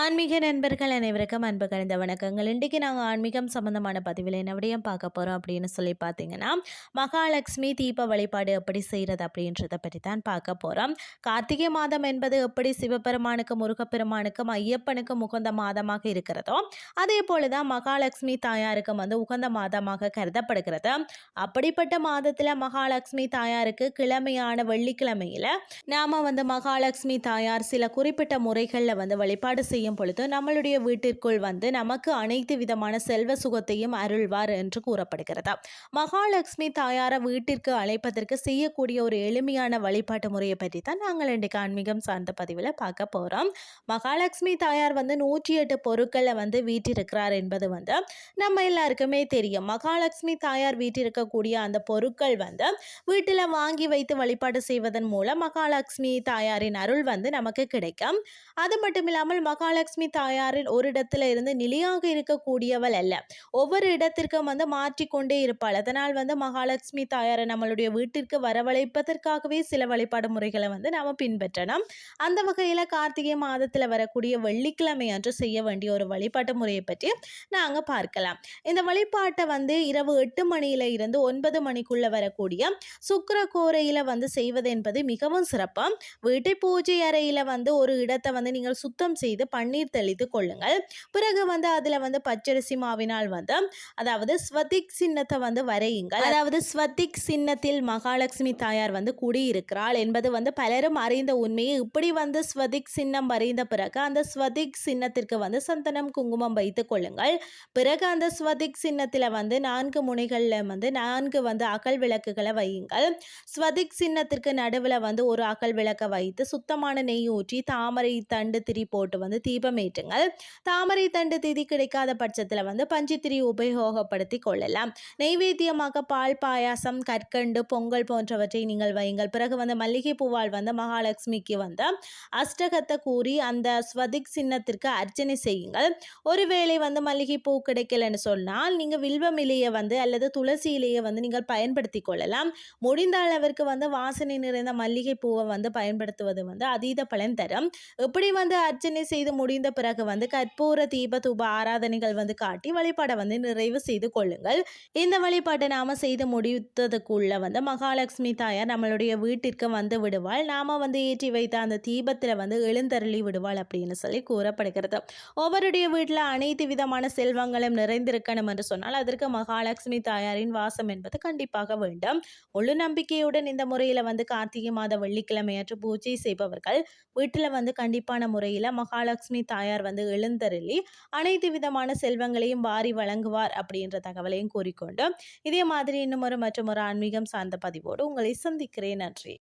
ஆன்மீக நண்பர்கள் அனைவருக்கும் அன்பு கலந்த வணக்கங்கள். இன்றைக்கி நாங்கள் ஆன்மீகம் சம்மந்தமான பதிவில் என்ன விடயம் பார்க்க போகிறோம் அப்படின்னு சொல்லி பார்த்தீங்கன்னா மகாலட்சுமி தீப வழிபாடு எப்படி செய்கிறது அப்படின்றத பற்றி தான் பார்க்க போகிறோம் கார்த்திகை மாதம் என்பது எப்படி சிவபெருமானுக்கும் முருகப்பெருமானுக்கும் ஐயப்பனுக்கும் உகந்த மாதமாக இருக்கிறதோ அதே போல தான் மகாலட்சுமி தாயாருக்கும் வந்து உகந்த மாதமாக கருதப்படுகிறது. அப்படிப்பட்ட மாதத்தில் மகாலட்சுமி தாயாருக்கு கிழமையான வெள்ளிக்கிழமையில் நாம் வந்து மகாலட்சுமி தாயார் சில குறிப்பிட்ட முறைகளில் வந்து வழிபாடு செய்ய செய்யும் பொழுது நம்மளுடைய வீட்டிற்குள் வந்து நமக்கு அனைத்து விதமான செல்வ சுகத்தையும் அருள்வார் என்று கூறப்படுகிறது. மகாலட்சுமி தாயார வீட்டிற்கு அழைப்பதற்கு செய்யக்கூடிய ஒரு எளிமையான வழிபாட்டு முறையை பற்றி தான் நாங்கள் இன்றைக்கு ஆன்மீகம் சார்ந்த பதிவில் பார்க்க போகிறோம் மகாலட்சுமி தாயார் வந்து நூற்றி எட்டு பொருட்களை வந்து வீட்டிருக்கிறார் என்பது வந்து நம்ம எல்லாருக்குமே தெரியும். மகாலட்சுமி தாயார் வீட்டிருக்கக்கூடிய அந்த பொருட்கள் வந்து வீட்டில் வாங்கி வைத்து வழிபாடு செய்வதன் மூலம் மகாலட்சுமி தாயாரின் அருள் வந்து நமக்கு கிடைக்கும். அது மட்டும் இல்லாமல் மகால மகாலட்சுமி தாயாரின் ஒரு இடத்துல இருந்து நிலையாக இருக்கக்கூடியவள் அல்ல. ஒவ்வொரு இடத்திற்கும் வந்து மாற்றிக்கொண்டே இருப்பாள். அதனால் வந்து மகாலட்சுமி தாயாரை நம்மளுடைய வீட்டிற்கு வரவழைப்பதற்காகவே சில வழிபாடு முறைகளை வந்து நாம் பின்பற்றணும். அந்த வகையில் கார்த்திகை மாதத்தில் வரக்கூடிய வெள்ளிக்கிழமை அன்று செய்ய வேண்டிய ஒரு வழிபாட்டு முறையை பற்றி நாங்கள் பார்க்கலாம். இந்த வழிபாட்டை வந்து இரவு எட்டு மணியில இருந்து ஒன்பது மணிக்குள்ள வரக்கூடிய சுக்கர கோரையில் வந்து செய்வது என்பது மிகவும் சிறப்பு. வீட்டை பூஜை அறையில் வந்து ஒரு இடத்தை வந்து நீங்கள் சுத்தம் செய்து பன்னீர் தெளித்து கொள்ளுங்கள். பிறகு வந்து அதில் வந்து பச்சரிசி மாவினால் வந்து அதாவது ஸ்வதிக் சின்னத்தை வந்து வரையுங்கள். அதாவது ஸ்வதிக் சின்னத்தில் மகாலட்சுமி தாயார் வந்து குடியிருக்கிறாள் என்பது வந்து பலரும் அறிந்த உண்மையை. இப்படி வந்து ஸ்வதிக் சின்னம் வரைந்த பிறகு அந்த ஸ்வதிக் சின்னத்திற்கு வந்து சந்தனம் குங்குமம் வைத்து கொள்ளுங்கள். பிறகு அந்த ஸ்வதிக் சின்னத்தில் வந்து நான்கு முனைகளில் வந்து நான்கு வந்து அகல் விளக்குகளை வையுங்கள். ஸ்வதிக் சின்னத்திற்கு நடுவில் வந்து ஒரு அகல் விளக்கை வைத்து சுத்தமான நெய் ஊற்றி தாமரை தண்டு திரி போட்டு வந்து தீ தீபமேற்றுங்கள் தாமரை தண்டு திதி கிடைக்காத பட்சத்தில் வந்து பஞ்சுத்திரி உபயோகப்படுத்தி கொள்ளலாம். நெய்வேத்தியமாக பால் பாயாசம் கற்கண்டு பொங்கல் போன்றவற்றை நீங்கள் வையுங்கள். பிறகு வந்து மல்லிகை பூவால் வந்து மகாலட்சுமிக்கு வந்து அஷ்டகத்தை கூறி அந்த ஸ்வதிக் சின்னத்திற்கு அர்ச்சனை செய்யுங்கள். ஒருவேளை வந்து மல்லிகை பூ கிடைக்கலன்னு சொன்னால் நீங்கள் வில்வம் இலையை வந்து அல்லது துளசி இலையை வந்து நீங்கள் பயன்படுத்தி கொள்ளலாம். முடிந்த அளவிற்கு வந்து வாசனை நிறைந்த மல்லிகை பூவை வந்து பயன்படுத்துவது வந்து அதீத பலன் தரும். எப்படி வந்து அர்ச்சனை செய்து முடிந்த பிறகு வந்து கற்பூர தீப தூப ஆராதனைகள் வந்து காட்டி வழிபாடை வந்து நிறைவு செய்து கொள்ளுங்கள். இந்த வழிபாட்டை நாம செய்து முடித்ததுக்குள்ள வந்து மகாலட்சுமி தாயார் நம்மளுடைய வீட்டிற்கு வந்து விடுவாள். நாம வந்து ஏற்றி வைத்த அந்த தீபத்தில் வந்து எழுந்தருளி விடுவாள் அப்படின்னு சொல்லி கூறப்படுகிறது. ஒவ்வொருடைய வீட்டில் அனைத்து விதமான செல்வங்களும் நிறைந்திருக்கணும் என்று சொன்னால் அதற்கு மகாலட்சுமி தாயாரின் வாசம் என்பது கண்டிப்பாக வேண்டும். முழு நம்பிக்கையுடன் இந்த முறையில் வந்து கார்த்திகை மாத வெள்ளிக்கிழமையற்று பூஜை செய்பவர்கள் வீட்டில் வந்து கண்டிப்பான முறையில் மகாலட்சுமி லக்ஷ்மி தாயார் வந்து எழுந்தருளி அனைத்து விதமான செல்வங்களையும் வாரி வழங்குவார் அப்படின்ற தகவலையும் கூறிக்கொண்டு இதே மாதிரி இன்னும் ஒரு மற்றும் ஒரு ஆன்மீகம் சார்ந்த பதிவோடு உங்களை சந்திக்கிறேன். நன்றி.